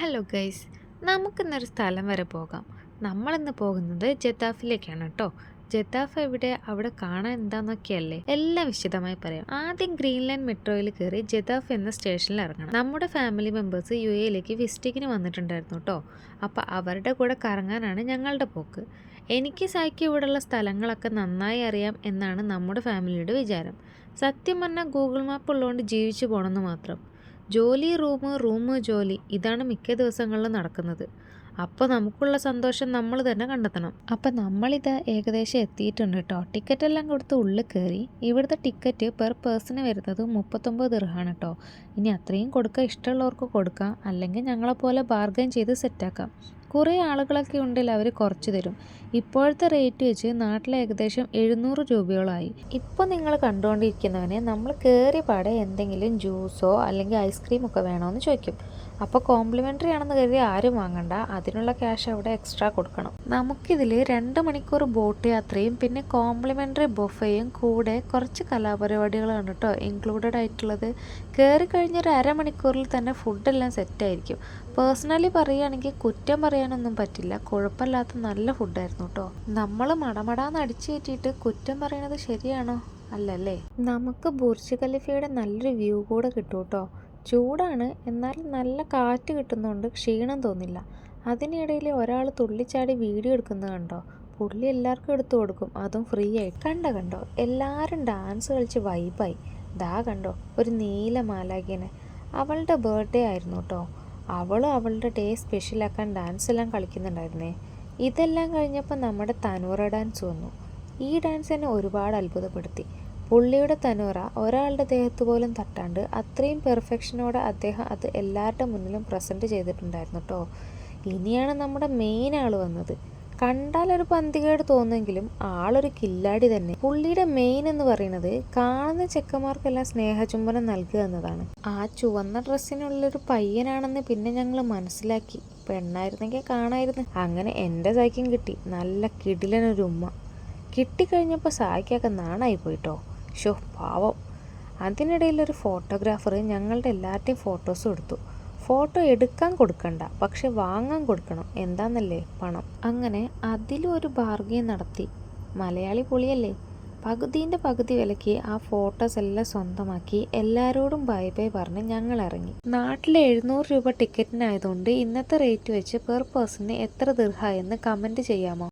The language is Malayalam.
ഹലോ ഗൈസ് നമുക്കിന്നൊരു സ്ഥലം വരെ പോകാം. നമ്മളിന്ന് പോകുന്നത് ജദ്ദാഫിലേക്കാണ് കേട്ടോ. ജദ്ദാഫ് എവിടെ അവിടെ കാണാൻ എന്താന്നൊക്കെയല്ലേ എല്ലാം വിശദമായി പറയാം. ആദ്യം ഗ്രീൻലാൻഡ് മെട്രോയിൽ കയറി ജദ്ദാഫ് എന്ന സ്റ്റേഷനിൽ ഇറങ്ങണം. നമ്മുടെ ഫാമിലി മെമ്പേഴ്സ് യു എയിലേക്ക് വിസിറ്റിങ്ങിന് വന്നിട്ടുണ്ടായിരുന്നു കേട്ടോ. അപ്പോൾ അവരുടെ കൂടെ കറങ്ങാനാണ് ഞങ്ങളുടെ പോക്ക്. എനിക്ക് സായിക്ക് ഇവിടെയുള്ള സ്ഥലങ്ങളൊക്കെ നന്നായി അറിയാം എന്നാണ് നമ്മുടെ ഫാമിലിയുടെ വിചാരം. സത്യം പറഞ്ഞാൽ ഗൂഗിൾ മാപ്പ് ഉള്ളതുകൊണ്ട് ജീവിച്ചു പോകണമെന്ന് മാത്രം. ജോലി റൂം റൂം ജോലി ഇതാണ് മിക്ക ദിവസങ്ങളിലും നടക്കുന്നത്. അപ്പോൾ നമുക്കുള്ള സന്തോഷം നമ്മൾ തന്നെ കണ്ടെത്തണം. അപ്പം നമ്മളിത് ഏകദേശം എത്തിയിട്ടുണ്ട് കേട്ടോ. ടിക്കറ്റ് എല്ലാം കൊടുത്ത് ഉള്ളിൽ കയറി ഇവിടുത്തെ ടിക്കറ്റ് പെർ പേഴ്സണ് വരുന്നത് മുപ്പത്തൊമ്പത് ദിർഹാണ് കേട്ടോ. ഇനി അത്രയും കൊടുക്കുക ഇഷ്ടമുള്ളവർക്ക് കൊടുക്കാം. അല്ലെങ്കിൽ ഞങ്ങളെപ്പോലെ ബാർഗൈൻ ചെയ്ത് സെറ്റാക്കാം. കുറേ ആളുകളൊക്കെ ഉണ്ടെങ്കിൽ അവർ കുറച്ച് തരും. ഇപ്പോഴത്തെ റേറ്റ് വെച്ച് നാട്ടിൽ ഏകദേശം എഴുന്നൂറ് രൂപയോളമായി ഇപ്പോൾ നിങ്ങൾ കണ്ടുകൊണ്ടിരിക്കുന്നവനെ നമ്മൾ കയറി പാടെ എന്തെങ്കിലും ജ്യൂസോ അല്ലെങ്കിൽ ഐസ്ക്രീമൊക്കെ വേണമെന്ന് ചോദിക്കും. അപ്പോൾ കോംപ്ലിമെന്ററി ആണെന്ന് കരുതി ആരും വാങ്ങണ്ട. അതിനുള്ള ക്യാഷ് അവിടെ എക്സ്ട്രാ കൊടുക്കണം. നമുക്കിതിൽ രണ്ട് മണിക്കൂർ ബോട്ട് യാത്രയും പിന്നെ കോംപ്ലിമെന്ററി ബൊഫയും കൂടെ കുറച്ച് കലാപരിപാടികളാണ് കേട്ടോ ഇൻക്ലൂഡഡ് ആയിട്ടുള്ളത്. കയറി കഴിഞ്ഞൊരു അരമണിക്കൂറിൽ തന്നെ ഫുഡെല്ലാം സെറ്റായിരിക്കും പേഴ്സണലി പറയുകയാണെങ്കിൽ കുറ്റം പറയാനൊന്നും പറ്റില്ല. കുഴപ്പമില്ലാത്ത നല്ല ഫുഡായിരുന്നു കേട്ടോ. നമ്മൾ മടമടാന്ന് അടിച്ചു കയറ്റിയിട്ട് കുറ്റം പറയണത് ശരിയാണോ? അല്ലല്ലേ? നമുക്ക് ബുർജ് ഖലീഫയുടെ നല്ലൊരു വ്യൂ കൂടെ കിട്ടും കേട്ടോ. ചൂടാണ്. എന്നാൽ നല്ല കാറ്റ് കിട്ടുന്നുണ്ട് ക്ഷീണം തോന്നില്ല. അതിനിടയിൽ ഒരാൾ തുള്ളിച്ചാടി വീഡിയോ എടുക്കുന്നത് കണ്ടോ? പുള്ളി എല്ലാവർക്കും എടുത്തു കൊടുക്കും. അതും ഫ്രീ ആയി കണ്ട കണ്ടോ? എല്ലാവരും ഡാൻസ് കളിച്ച് വൈബായി. ദാ കണ്ടോ? ഒരു നീല മാലാഖിനെ അവളുടെ ബർത്ത്ഡേ ആയിരുന്നു കേട്ടോ അവളും അവളുടെ ഡേ സ്പെഷ്യലാക്കാൻ ഡാൻസ് എല്ലാം കളിക്കുന്നുണ്ടായിരുന്നേ. ഇതെല്ലാം കഴിഞ്ഞപ്പോൾ നമ്മുടെ തനൂറ ഡാൻസ് വന്നു. ഈ ഡാൻസ് എന്നെ ഒരുപാട് അത്ഭുതപ്പെടുത്തി. പുള്ളിയുടെ തനൂറ ഒരാളുടെ ദേഹത്ത് പോലും തട്ടാണ്ട് അത്രയും പെർഫെക്ഷനോടെ അദ്ദേഹം അത് എല്ലാവരുടെ മുന്നിലും പ്രസന്റ് ചെയ്തിട്ടുണ്ടായിരുന്നു കേട്ടോ ഇനിയാണ് നമ്മുടെ മെയിൻ ആൾ വന്നത്. കണ്ടാൽ ഒരു പന്തികേട് തോന്നുമെങ്കിലും ആളൊരു കില്ലാടി തന്നെ. പുള്ളിയുടെ മെയിൻ എന്ന് പറയുന്നത് കാണുന്ന ചെക്കന്മാർക്കെല്ലാം സ്നേഹചുംബനം നൽകുക എന്നതാണ്. ആ ചുവന്ന ഡ്രസ്സിനുള്ളൊരു പയ്യനാണെന്ന് പിന്നെ ഞങ്ങൾ മനസ്സിലാക്കി. പെണ്ണായിരുന്നെങ്കിൽ കാണായിരുന്നു. അങ്ങനെ എന്റെ സൈക്കും കിട്ടി. നല്ല കിടിലനൊരു ഉമ്മ. കിട്ടിക്കഴിഞ്ഞപ്പോൾ സായിക്കൊക്കെ നാണായി പോയിട്ടോ ഷോ പാവം. അതിനിടയിൽ ഒരു ഫോട്ടോഗ്രാഫർ ഞങ്ങളുടെ എല്ലാവരുടെയും ഫോട്ടോസും എടുത്തു. ഫോട്ടോ എടുക്കാൻ കൊടുക്കണ്ട പക്ഷെ വാങ്ങാൻ കൊടുക്കണം. എന്താന്നല്ലേ? പണം. അങ്ങനെ അതിലും ഒരു ബാർഗെയിൻ നടത്തി. മലയാളി പൊളിയല്ലേ? പകുതിന്റെ പകുതി വിലയ്ക്ക് ആ ഫോട്ടോസ് എല്ലാം സ്വന്തമാക്കി എല്ലാവരോടും ബൈ ബൈ പറഞ്ഞ് ഞങ്ങൾ ഇറങ്ങി. നാട്ടിലെ എഴുന്നൂറ് രൂപ ടിക്കറ്റിനായതുകൊണ്ട് ഇന്നത്തെ റേറ്റ് വെച്ച് പെർ പേഴ്സണിന് എത്ര എന്ന് കമന്റ് ചെയ്യാമോ?